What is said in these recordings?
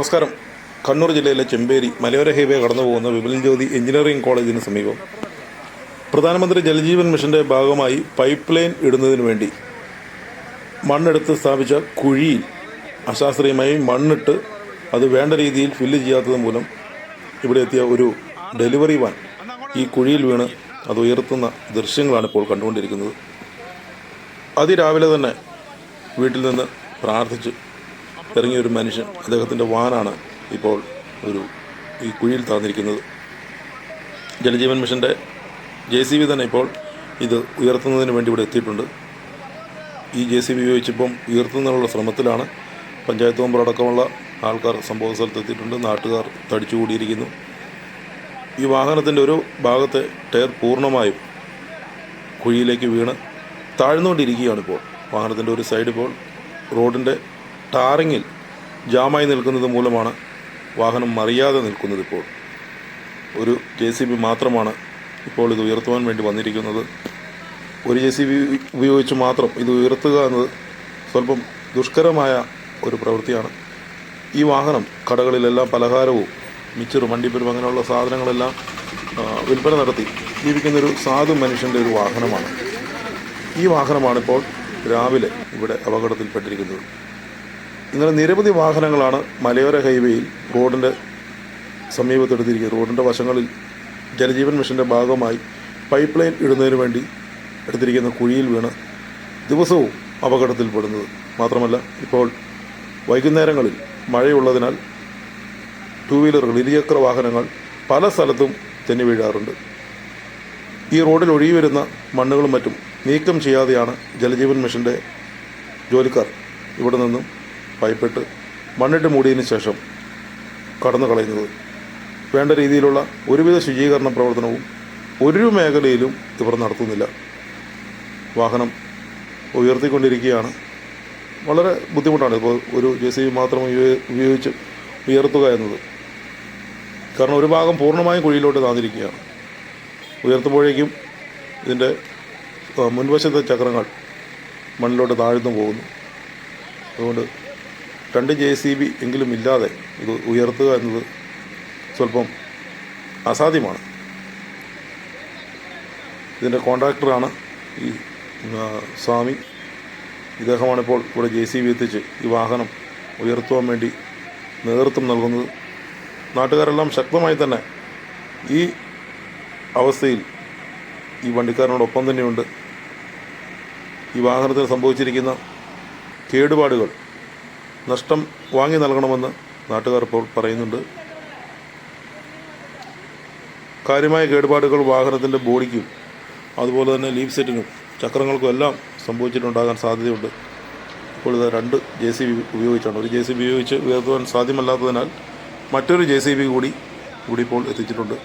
നമസ്കാരം. കണ്ണൂർ ജില്ലയിലെ ചെമ്പേരി മലയോര ഹൈവേ കടന്നു പോകുന്ന വിപുലൻ ജ്യോതി എഞ്ചിനീയറിംഗ് കോളേജിന് സമീപം. പ്രധാനമന്ത്രി ജലജീവൻ മിഷന്റെ ഭാഗമായി പൈപ്പ് ലൈൻ ഇടുന്നതിന് വേണ്ടി മണ്ണെടുത്ത് സ്ഥാപിച്ച കുഴിയിൽ അശാസ്ത്രീയമായി മണ്ണിട്ട് അത് വേണ്ട രീതിയിൽ ഫില്ല് ചെയ്യാത്തത് മൂലം ഇവിടെ എത്തിയ ഒരു ഡെലിവറി വാൻ ഈ കുഴിയിൽ വീണ് അത് ഉയർത്തുന്ന ദൃശ്യങ്ങളാണ് ഇപ്പോൾ കണ്ടുകൊണ്ടിരിക്കുന്നത്. അതിരാവിലെ തന്നെ വീട്ടിൽ നിന്ന് പ്രാർത്ഥിച്ച് ഇറങ്ങിയ ഒരു മനുഷ്യൻ അദ്ദേഹത്തിന്റെ വാനാണ് ഇപ്പോൾ ഒരു ഈ കുഴിയിൽ താന്നിരിക്കുന്നത്. ജലജീവൻ മിഷന്റെ ജെ സി ബി തന്നെ ഇപ്പോൾ ഇത് ഉയർത്തുന്നതിന് വേണ്ടി ഇവിടെ എത്തിയിട്ടുണ്ട്. ഈ ജെ സി ബി ഉപയോഗിച്ചിപ്പം ഉയർത്തുന്നതിനുള്ള ശ്രമത്തിലാണ് പഞ്ചായത്ത് മെമ്പർ അടക്കമുള്ള ആൾക്കാർ സംഭവ സ്ഥലത്തെത്തിയിട്ടുണ്ട് നാട്ടുകാർ തടിച്ചുകൂടിയിരിക്കുന്നു ഈ വാഹനത്തിന്റെ ഒരു ഭാഗത്തെ ടയർ പൂർണമായും കുഴിയിലേക്ക് വീണ് താഴ്ന്നുകൊണ്ടിരിക്കുകയാണ് ഇപ്പോൾ. വാഹനത്തിന്റെ ഒരു സൈഡ് ഇപ്പോൾ റോഡിന്റെ ടാറിങ്ങിൽ ജാമായി നിൽക്കുന്നത് മൂലമാണ് വാഹനം മറിയാതെ നിൽക്കുന്നത് ഇപ്പോൾ. ഒരു ജെ സി ബി മാത്രമാണ് ഇപ്പോൾ ഇത് ഉയർത്തുവാൻ വേണ്ടി വന്നിരിക്കുന്നത്. ഒരു ജെ സി ബി ഉപയോഗിച്ച് മാത്രം ഇത് ഉയർത്തുക എന്നത് സ്വല്പം ദുഷ്കരമായ ഒരു പ്രവൃത്തിയാണ്. ഈ വാഹനം കടകളിലെല്ലാം പലഹാരവും മിച്ചറും വണ്ടിപ്പരും അങ്ങനെയുള്ള സാധനങ്ങളെല്ലാം വിൽപ്പന നടത്തി ജീവിക്കുന്നൊരു സാധു മനുഷ്യന്റെ ഒരു വാഹനമാണ്. ഈ വാഹനമാണിപ്പോൾ രാവിലെ ഇവിടെ അപകടത്തിൽപ്പെട്ടിരിക്കുന്നത്. ഇങ്ങനെ നിരവധി വാഹനങ്ങളാണ് മലയോര ഹൈവേയിൽ റോഡിന്റെ സമീപത്തെടുത്തിരിക്കുന്നത് റോഡിന്റെ വശങ്ങളിൽ ജലജീവൻ മിഷന്റെ ഭാഗമായി പൈപ്പ് ലൈൻ ഇടുന്നതിന് വേണ്ടി എടുത്തിരിക്കുന്ന കുഴിയിൽ വീണ് ദിവസവും അപകടത്തിൽപ്പെടുന്നത് മാത്രമല്ല ഇപ്പോൾ വൈകുന്നേരങ്ങളിൽ മഴയുള്ളതിനാൽ ടൂ വീലറുകൾ ഇരുചക്ര വാഹനങ്ങൾ പല സ്ഥലത്തും തെന്നി വീഴാറുണ്ട്. ഈ റോഡിൽ ഒഴുകി വരുന്ന മണ്ണുകളും മറ്റും നീക്കം ചെയ്യാതെയാണ് ജലജീവൻ മിഷന്റെ ജോലിക്കാർ ഇവിടെ നിന്നും പൈപ്പിട്ട് മണ്ണിട്ട് മൂടിയതിന് ശേഷം കടന്നു കളയുന്നത്. വേണ്ട രീതിയിലുള്ള ഒരുവിധ ശുചീകരണ പ്രവർത്തനവും ഒരു മേഖലയിലും ഇവർ നടത്തുന്നില്ല. വാഹനം ഉയർത്തിക്കൊണ്ടിരിക്കുകയാണ്. വളരെ ബുദ്ധിമുട്ടാണ്. ഇപ്പോൾ ഒരു ജെ സി ബി മാത്രം ഉപയോ- ഉപയോഗിച്ച് ഉയർത്തുക എന്നത്. കാരണം ഒരു ഭാഗം പൂർണമായും കുഴിയിലോട്ട് താന്നിരിക്കുകയാണ് ഉയർത്തുമ്പോഴേക്കും ഇതിന്റെ മുൻവശത്തെ ചക്രങ്ങൾ മണ്ണിലോട്ട് താഴ്ന്നു പോകുന്നു. അതുകൊണ്ട് രണ്ട് ജെ സി ബി എങ്കിലും ഇല്ലാതെ ഇത് ഉയർത്തുക എന്നത് സ്വല്പം അസാധ്യമാണ്. ഇതിന്റെ കോൺട്രാക്ടറാണ് ഈ സ്വാമി. ഇദ്ദേഹമാണിപ്പോൾ ഇവിടെ ജെ സി ബി എത്തിച്ച് ഈ വാഹനം ഉയർത്തുവാൻ വേണ്ടി നേതൃത്വം നൽകുന്നത്. നാട്ടുകാരെല്ലാം ശക്തമായി തന്നെ ഈ അവസ്ഥയിൽ ഈ വണ്ടിക്കാരനോടൊപ്പം തന്നെയുണ്ട്. ഈ വാഹനത്തിന് സംഭവിച്ചിരിക്കുന്ന കേടുപാടുകൾ നഷ്ടം വാങ്ങി നൽകണമെന്ന് നാട്ടുകാർ ഇപ്പോൾ പറയുന്നുണ്ട്. കാര്യമായ കേടുപാടുകൾ വാഹനത്തിന്റെ ബോഡിക്കും അതുപോലെ തന്നെ ലീഫ് സെറ്റിനും ചക്രങ്ങൾക്കും എല്ലാം സംഭവിച്ചിട്ടുണ്ടാകാൻ സാധ്യതയുണ്ട്. ഇപ്പോൾ ഇത് രണ്ട് ജെ സി ബി ഉപയോഗിച്ചാണ്. ഒരു ജെ സി ബി ഉപയോഗിച്ച് ഉയർത്തുവാൻ സാധ്യമല്ലാത്തതിനാൽ മറ്റൊരു ജെ സി ബി കൂടി ഇവിടെ ഇപ്പോൾ എത്തിച്ചിട്ടുണ്ട്.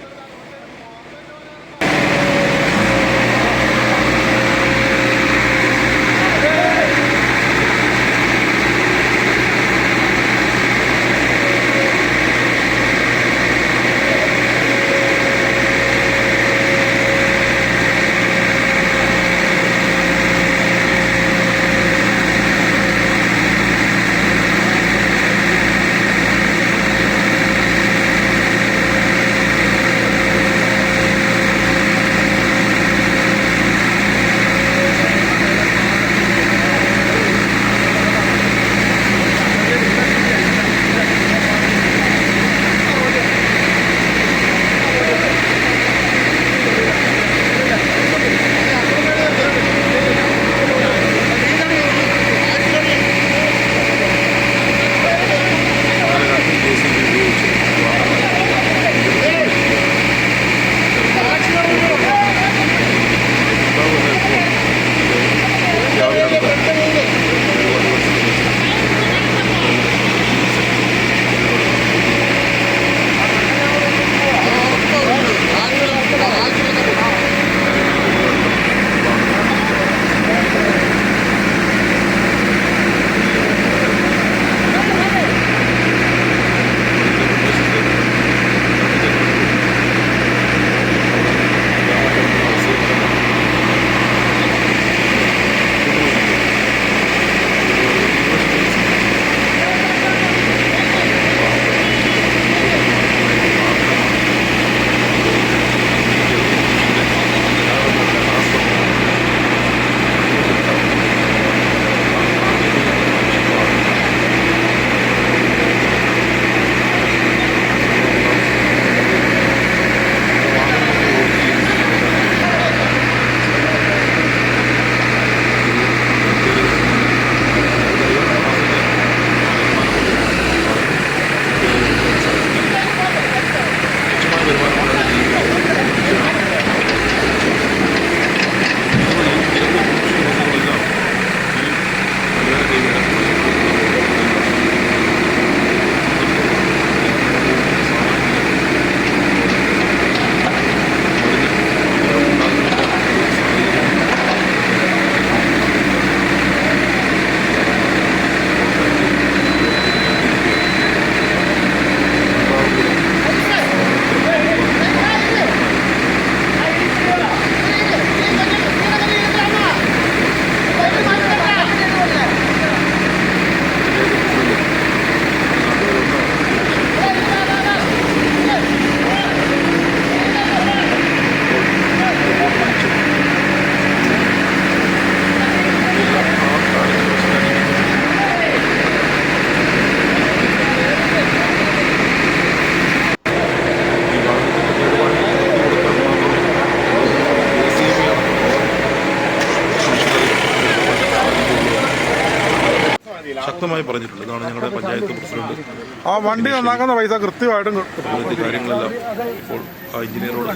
വ്യക്തമായി പറഞ്ഞിട്ടുണ്ട്. ഇതാണ് ഞങ്ങളുടെ പഞ്ചായത്ത് പ്രസിഡന്റ് ആ വണ്ടി നന്നാക്കുന്ന പൈസ കൃത്യമായിട്ടും കി- കാര്യങ്ങളെല്ലാം ഇപ്പോൾ ആ എഞ്ചിനീയറോട്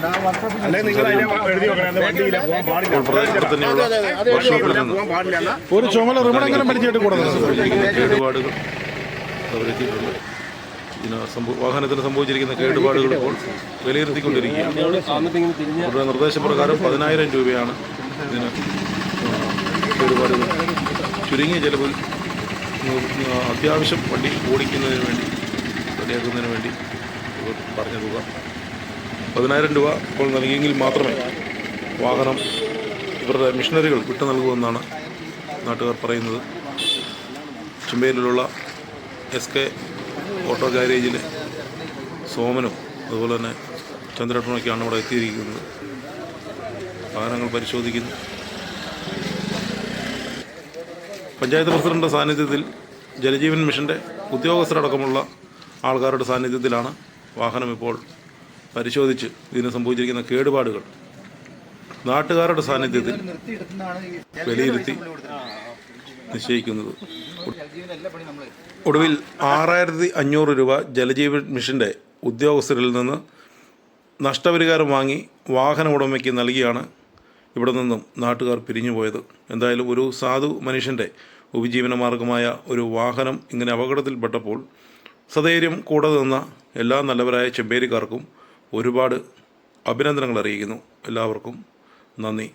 അല്ലെ നിങ്ങൾ എഴുതി വെക്കണം. വണ്ടിയില്ല പോകാൻ പാടില്ല. ഇപ്പോൾ പ്രദേശത്ത് തന്നെയുള്ള വർക്ക്ഷോപ്പിൽ നിന്ന് പാടില്ല ഒരു ചുമല റിബണെങ്കിലും വലിച്ചിട്ട് കൊടുക്കുന്നത് കേടുപാടുകൾ അവരെത്തിയിട്ടുണ്ട് ഇതിന് സംഭവ വാഹനത്തിന് സംഭവിച്ചിരിക്കുന്ന കേടുപാടുകൾ ഇപ്പോൾ വിലയിരുത്തിക്കൊണ്ടിരിക്കുകയാണ്. അവരുടെ നിർദ്ദേശപ്രകാരം പതിനായിരം രൂപയാണ് ഇതിന് കേടുപാടുകൾ. ചുരുങ്ങിയ ചെലവിൽ അത്യാവശ്യം വണ്ടി ഓടിക്കുന്നതിന് വേണ്ടി റെഡിയാക്കുന്നതിന് വേണ്ടി പറഞ്ഞ തുക പതിനായിരം രൂപ ഇപ്പോൾ നൽകിയെങ്കിൽ മാത്രമേ വാഹനം ഇവരുടെ മിഷനറികൾ വിട്ടു നൽകുമെന്നാണ് നാട്ടുകാർ പറയുന്നത്. ചുമ്പയിലുള്ള എസ് കെ ഓട്ടോ ഗാരേജിലെ സോമനും അതുപോലെ തന്നെ ചന്ദ്രട്ടണൊക്കെയാണ് ഇവിടെ എത്തിയിരിക്കുന്നത്. വാഹനങ്ങൾ പരിശോധിക്കുന്നു. പഞ്ചായത്ത് പ്രസിഡന്റിന്റെ സാന്നിധ്യത്തിൽ ജലജീവൻ മിഷന്റെ ഉദ്യോഗസ്ഥരടക്കമുള്ള ആൾക്കാരുടെ സാന്നിധ്യത്തിലാണ് വാഹനം ഇപ്പോൾ പരിശോധിച്ച് ഇതിന് സംഭവിച്ചിരിക്കുന്ന കേടുപാടുകൾ. നാട്ടുകാരുടെ സാന്നിധ്യത്തിൽ വിലയിരുത്തി നിശ്ചയിക്കുന്നത്. ഒടുവിൽ ആറായിരത്തി അഞ്ഞൂറ് രൂപ ജലജീവൻ മിഷന്റെ ഉദ്യോഗസ്ഥരിൽ നിന്ന് നഷ്ടപരിഹാരം വാങ്ങി വാഹന ഉടമയ്ക്ക് നൽകിയാണ് ഇവിടെ നിന്നും നാട്ടുകാർ പിരിഞ്ഞുപോയത് എന്തായാലും ഒരു സാധു മനുഷ്യന്റെ ഉപജീവന മാർഗമായ ഒരു വാഹനം ഇങ്ങനെ അപകടത്തിൽപ്പെട്ടപ്പോൾ സധൈര്യം കൂടെ നിന്ന എല്ലാ നല്ലവരായ ചെമ്പേരിക്കാർക്കും ഒരുപാട് അഭിനന്ദനങ്ങൾ അറിയിക്കുന്നു. എല്ലാവർക്കും നന്ദി.